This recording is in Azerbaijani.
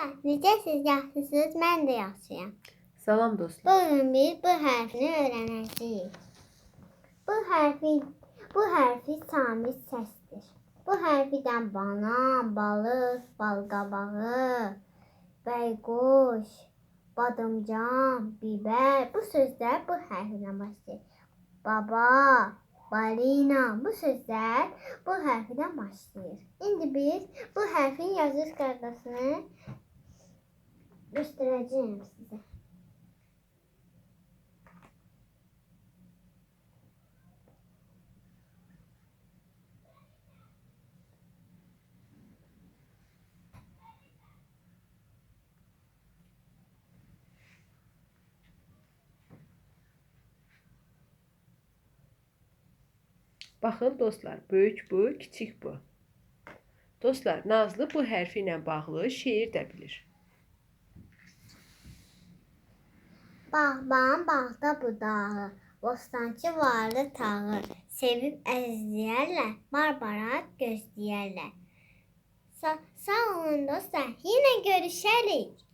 Dostlar, necəsiz, yaxşısınız? Mən də yaxşıyam. Salam dostlar. Bugün biz bu hərfini öyrənəcəyik. Bu hərfi bu hərfi samit səsdir. Bu hərfidən banan, balıq, balqabağı, bəyquş, badımcan, bibər bu sözlər bu hərflə başlayır. Baba, balina bu sözlər bu hərfdən başlayır. İndi biz bu hərfin yazılış qaydasını göstərəcəyim sizə. Baxın dostlar, böyük bu, kiçik bu. Dostlar, Nazlı bu hərfi ilə bağlı şeir də bilir. Bağban bağda budağı, bostançı varlı tağı, sevib əzizləyərlər, Barbara gözləyərlər. Sa sağ olun dostlar, yenə görüşərik.